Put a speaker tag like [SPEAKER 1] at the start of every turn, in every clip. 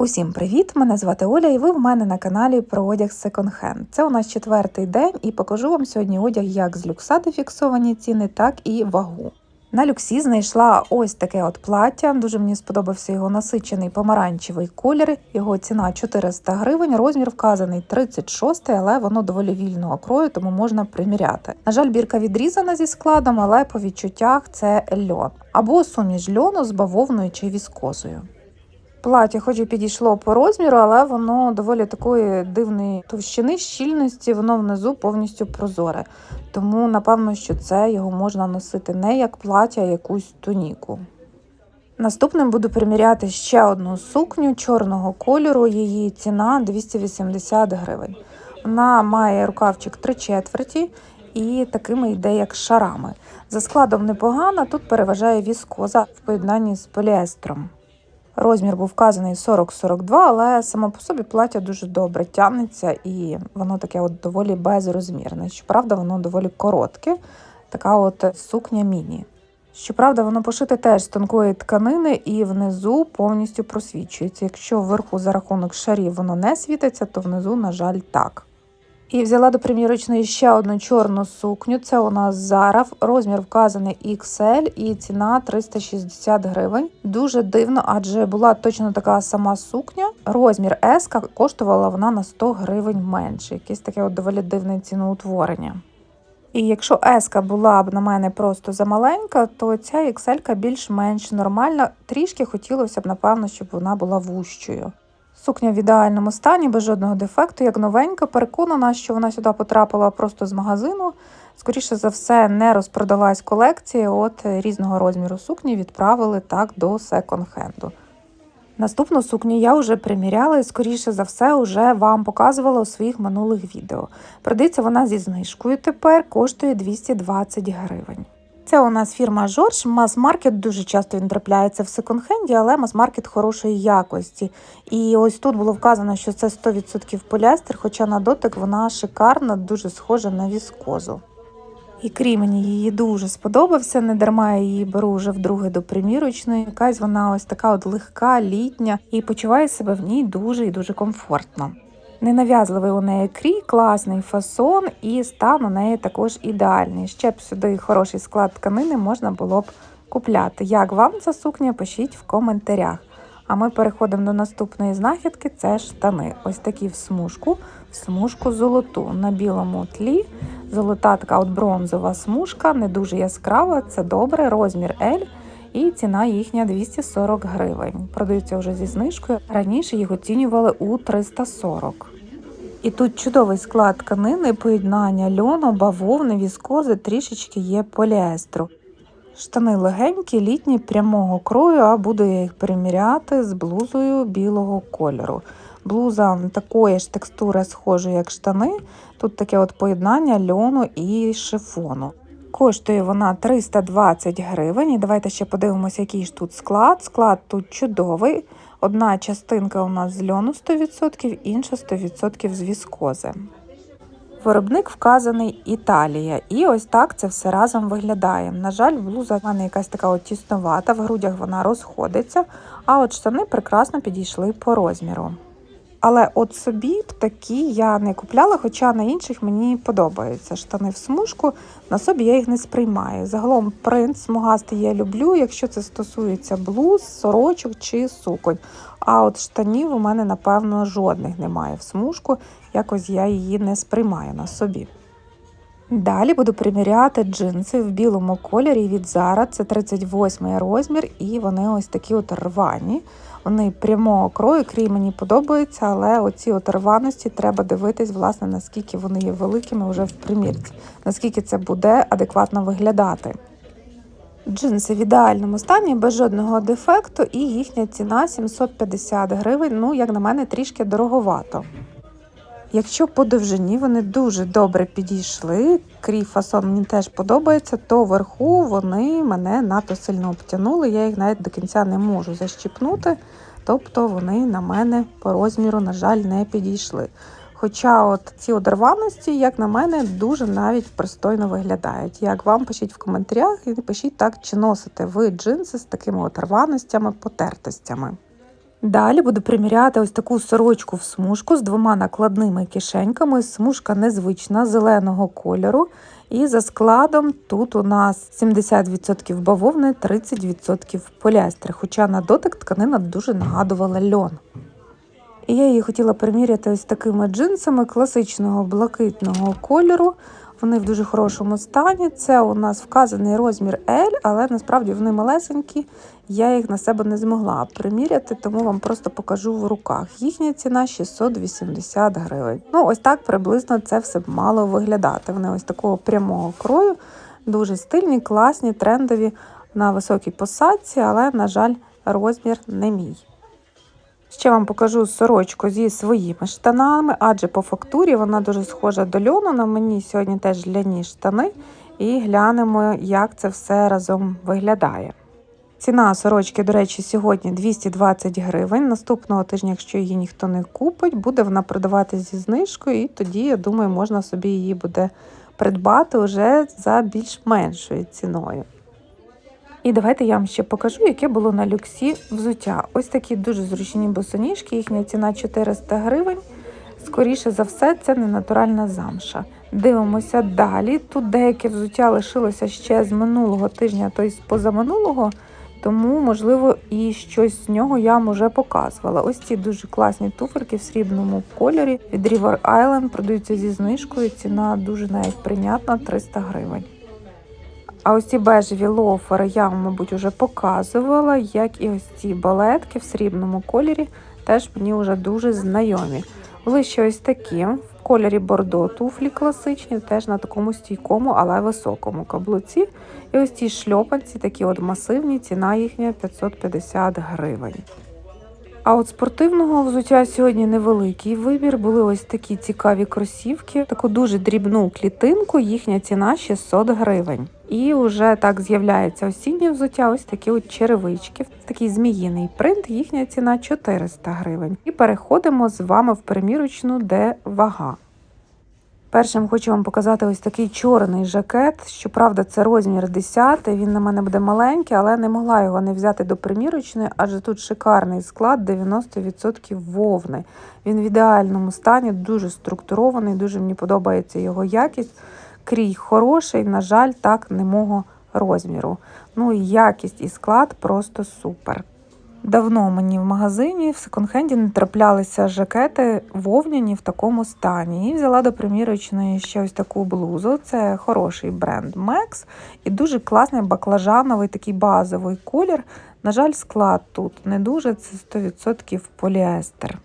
[SPEAKER 1] Усім привіт! Мене звати Оля, і ви в мене на каналі про одяг Hand. Це у нас четвертий день, і покажу вам сьогодні одяг як з люкса, фіксовані ціни, так і вагу. На люксі знайшла ось таке от плаття. Дуже мені сподобався його насичений помаранчевий колір. Його ціна 400 гривень. Розмір вказаний 36, але воно доволі вільного крою, тому можна приміряти. На жаль, бірка відрізана зі складом, але по відчуттях це льон або суміш льону з бавовною чи віскозою. Плаття, хоч і підійшло по розміру, але воно доволі такої дивної товщини, щільності, воно внизу повністю прозоре. Тому, напевно, що це його можна носити не як плаття, а якусь туніку. Наступним буду приміряти ще одну сукню чорного кольору. Її ціна 280 гривень. Вона має рукавчик 3 четверті і такими йде, як шарами. За складом непогана, тут переважає віскоза в поєднанні з поліестром. Розмір був вказаний 40-42, але само по собі плаття дуже добре тягнеться і воно таке от доволі безрозмірне. Щоправда, воно доволі коротке, така от сукня міні. Щоправда, воно пошите теж з тонкої тканини і внизу повністю просвічується. Якщо вверху за рахунок шарів воно не світиться, то внизу, на жаль, так. І взяла до примірочної ще одну чорну сукню. Це у нас Zara, розмір вказаний XL і ціна 360 гривень. Дуже дивно, адже була точно така сама сукня. Розмір S коштувала вона на 100 гривень менше. Якесь таке от доволі дивне ціноутворення. І якщо S була б на мене просто замаленька, то ця XL більш-менш нормальна. Трішки хотілося б, напевно, щоб вона була вущою. Сукня в ідеальному стані, без жодного дефекту, як новенька. Переконана, що вона сюди потрапила просто з магазину. Скоріше за все, не розпродалась колекція. От різного розміру сукні відправили так до секонд-хенду. Наступну сукню я вже приміряла і, скоріше за все, вже вам показувала у своїх минулих відео. Продається вона зі знижкою тепер коштує 220 гривень. Це у нас фірма Жорж. Мас-маркет дуже часто він трапляється в секонд-хенді, але мас-маркет хорошої якості. І ось тут було вказано, що це 100% поліестер, хоча на дотик вона шикарна, дуже схожа на віскозу. І крім мені її дуже сподобався, не дарма я її беру вже вдруге до примірочної. Якась вона ось така от легка, літня і почуває себе в ній дуже і дуже комфортно. Ненав'язливий у неї крій, класний фасон і стан у неї також ідеальний. Ще б сюди хороший склад тканини можна було б купляти. Як вам ця сукня, пишіть в коментарях. А ми переходимо до наступної знахідки це штани. Ось такі в смужку, в смужку золоту. На білому тлі. Золота така от бронзова смужка, не дуже яскрава, це добре, розмір L. І ціна їхня 240 гривень. Продаються вже зі знижкою. Раніше їх оцінювали у 340. І тут чудовий склад тканини, поєднання льону, бавовни, віскози, трішечки є поліестру. Штани легенькі, літні, прямого крою, а буду я їх приміряти з блузою білого кольору. Блуза такої ж текстури схожої, як штани. Тут таке от поєднання льону і шифону. Коштує вона 320 гривень. І давайте ще подивимося, який ж тут склад. Склад тут чудовий. Одна частинка у нас з льону 100%, інша 100% з віскози. Виробник вказаний Італія. І ось так це все разом виглядає. На жаль, блуза в мене якась така от тісновата, в грудях вона розходиться, а от штани прекрасно підійшли по розміру. Але от собі б такі я не купляла, хоча на інших мені подобаються штани в смужку. На собі я їх не сприймаю. Загалом принт смугастий я люблю, якщо це стосується блуз, сорочок чи суконь. А от штанів у мене, напевно, жодних немає в смужку. Якось я її не сприймаю на собі. Далі буду приміряти джинси в білому кольорі від Zara. Це 38 розмір, і вони ось такі от рвані. Вони прямого крою, крій мені подобається, але оці от рваності треба дивитись, власне, наскільки вони є великими вже в примірці, наскільки це буде адекватно виглядати. Джинси в ідеальному стані, без жодного дефекту, і їхня ціна 750 гривень. Ну, як на мене, трішки дороговато. Якщо по довжині вони дуже добре підійшли, крій фасон мені теж подобається, то вверху вони мене надто сильно обтянули, я їх навіть до кінця не можу защіпнути, тобто вони на мене по розміру, на жаль, не підійшли. Хоча от ці одерваності, як на мене, дуже навіть пристойно виглядають. Як вам пишіть в коментарях і пишіть так, чи носите ви джинси з такими от рваностями, потертостями. Далі буду приміряти ось таку сорочку в смужку з двома накладними кишеньками. Смужка незвична, зеленого кольору. І за складом тут у нас 70% бавовни, 30% поліестер. Хоча на дотик тканина дуже нагадувала льон. І я її хотіла приміряти ось такими джинсами класичного блакитного кольору. Вони в дуже хорошому стані. Це у нас вказаний розмір L, але насправді вони малесенькі. Я їх на себе не змогла приміряти, тому вам просто покажу в руках. Їхня ціна 680 гривень. Ну, ось так приблизно це все мало виглядати. Вони ось такого прямого крою, дуже стильні, класні, трендові на високій посадці, але, на жаль, розмір не мій. Ще вам покажу сорочку зі своїми штанами, адже по фактурі вона дуже схожа до льону. На мені сьогодні теж ляні штани, і глянемо, як це все разом виглядає. Ціна сорочки, до речі, сьогодні 220 гривень. Наступного тижня, якщо її ніхто не купить, буде вона продаватися зі знижкою, і тоді, я думаю, можна собі її буде придбати вже за більш меншою ціною. І давайте я вам ще покажу, яке було на люксі взуття. Ось такі дуже зручні босоніжки, їхня ціна 400 гривень. Скоріше за все, це не натуральна замша. Дивимося далі. Тут деяке взуття лишилося ще з минулого тижня, тобто з позаминулого, тому, можливо, і щось з нього я вам вже показувала. Ось ці дуже класні туфельки в срібному кольорі від River Island продаються зі знижкою. Ціна дуже навіть прийнятна 300 гривень. А ось ці бежеві лофери я вам, мабуть, вже показувала, як і ось ці балетки в срібному кольорі, теж мені вже дуже знайомі. Були ось такі в кольорі бордо туфлі класичні, теж на такому стійкому, але високому каблуці. І ось ці шльопанці, такі от масивні, ціна їхня 550 гривень. А от спортивного взуття сьогодні невеликий вибір. Були ось такі цікаві кросівки, таку дуже дрібну клітинку, їхня ціна 600 гривень. І вже так з'являється осіннє взуття, ось такі от черевички, такий зміїний принт, їхня ціна 400 гривень. І переходимо з вами в примірочну, де вага. Першим хочу вам показати ось такий чорний жакет. Щоправда, це розмір 10, він на мене буде маленький, але не могла його не взяти до примірочної, адже тут шикарний склад 90% вовни. Він в ідеальному стані, дуже структурований, дуже мені подобається його якість. Крій хороший, на жаль, так не мого розміру. Ну і якість і склад просто супер. Давно мені в магазині в секонд-хенді не траплялися жакети вовняні в такому стані. І взяла до примірочної ще ось таку блузу. Це хороший бренд Max і дуже класний баклажановий такий базовий колір. На жаль, склад тут не дуже, це 100% поліестер.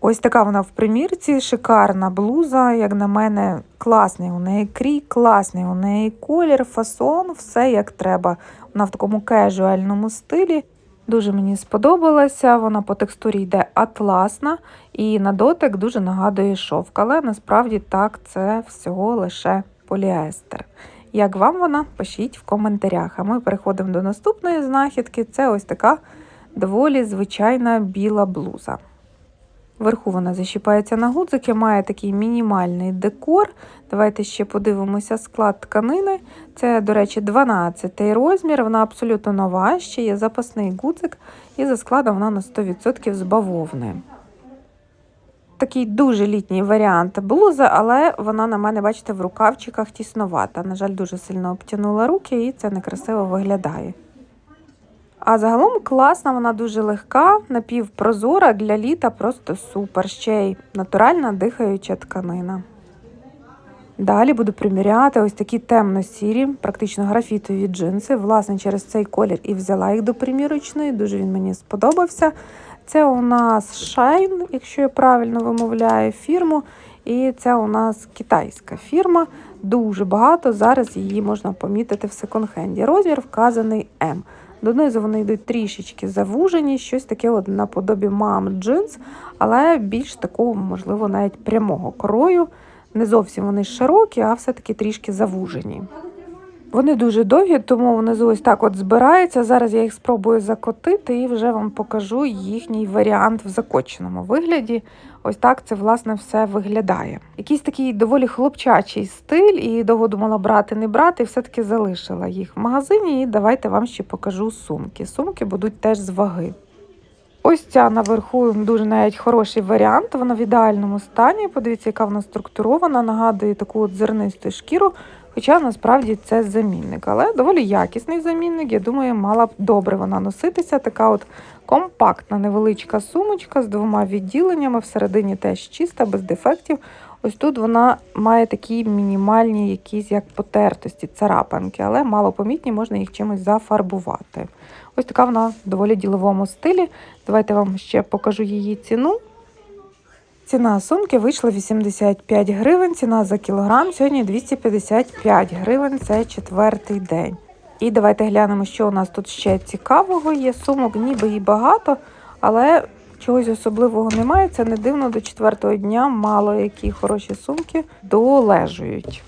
[SPEAKER 1] Ось така вона в примірці, шикарна блуза, як на мене, класний у неї крій, класний у неї колір, фасон, все як треба. Вона в такому кежуальному стилі. Дуже мені сподобалася, вона по текстурі йде атласна і на дотик дуже нагадує шовк, але насправді так це всього лише поліестер. Як вам вона? Пишіть в коментарях. А ми переходимо до наступної знахідки. Це ось така доволі звичайна біла блуза. Вверху вона защіпається на гудзики, має такий мінімальний декор. Давайте ще подивимося склад тканини. Це, до речі, 12 розмір, вона абсолютно нова, ще є запасний гудзик, і за складом вона на 100% з бавовни. Такий дуже літній варіант блузи, але вона на мене, бачите, в рукавчиках тісновата. На жаль, дуже сильно обтянула руки і це некрасиво виглядає. А загалом класна, вона дуже легка, напівпрозора для літа просто супер. Ще й натуральна дихаюча тканина. Далі буду приміряти ось такі темно-сірі, практично графітові джинси. Власне, через цей колір і взяла їх до примірочної, дуже він мені сподобався. Це у нас Shine, якщо я правильно вимовляю фірму. І це у нас китайська фірма. Дуже багато. Зараз її можна помітити в секонд-хенді. Розмір вказаний М. Донизу вони йдуть трішечки завужені, щось таке от наподобі мам джинс, але більш такого, можливо, навіть прямого крою. Не зовсім вони широкі, а все-таки трішки завужені. Вони дуже довгі, тому внизу ось так от збираються. Зараз я їх спробую закотити і вже вам покажу їхній варіант в закоченому вигляді. Ось так це власне все виглядає. Якийсь такий доволі хлопчачий стиль, і довго думала брати, не брати, і все-таки залишила їх в магазині. І давайте вам ще покажу сумки. Сумки будуть теж з ваги. Ось ця наверху дуже навіть хороший варіант. Вона в ідеальному стані. Подивіться, яка вона структурована, нагадує таку от зернисту шкіру. Хоча насправді це замінник, але доволі якісний замінник. Я думаю, мала б добре вона носитися. Така от компактна невеличка сумочка з двома відділеннями. Всередині теж чиста, без дефектів. Ось тут вона має такі мінімальні, якісь як потертості, царапинки, але малопомітні, можна їх чимось зафарбувати. Ось така вона в доволі діловому стилі. Давайте вам ще покажу її ціну. Ціна сумки вийшла 85 гривень, ціна за кілограм сьогодні 255 гривень, це четвертий день. І давайте глянемо, що у нас тут ще цікавого є. Сумок ніби і багато, але чогось особливого немає. Це не дивно, до четвертого дня мало які хороші сумки долежують.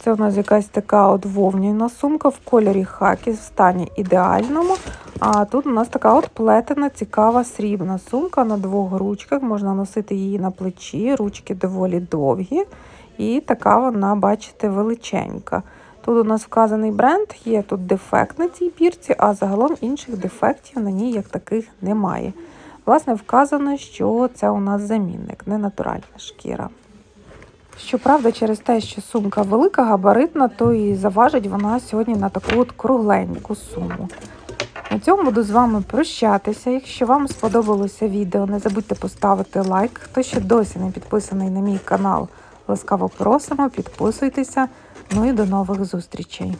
[SPEAKER 1] Це у нас якась така от вовняна сумка в кольорі хакі в стані ідеальному. А тут у нас така от плетена, цікава срібна сумка на двох ручках. Можна носити її на плечі, ручки доволі довгі. І така вона, бачите, величенька. Тут у нас вказаний бренд, є тут дефект на цій бірці, а загалом інших дефектів на ній як таких немає. Власне, вказано, що це у нас замінник, не натуральна шкіра. Щоправда, через те, що сумка велика, габаритна, то і заважить вона сьогодні на таку от кругленьку суму. На цьому буду з вами прощатися. Якщо вам сподобалося відео, не забудьте поставити лайк. Хто ще досі не підписаний на мій канал, ласкаво просимо, підписуйтеся. Ну і до нових зустрічей.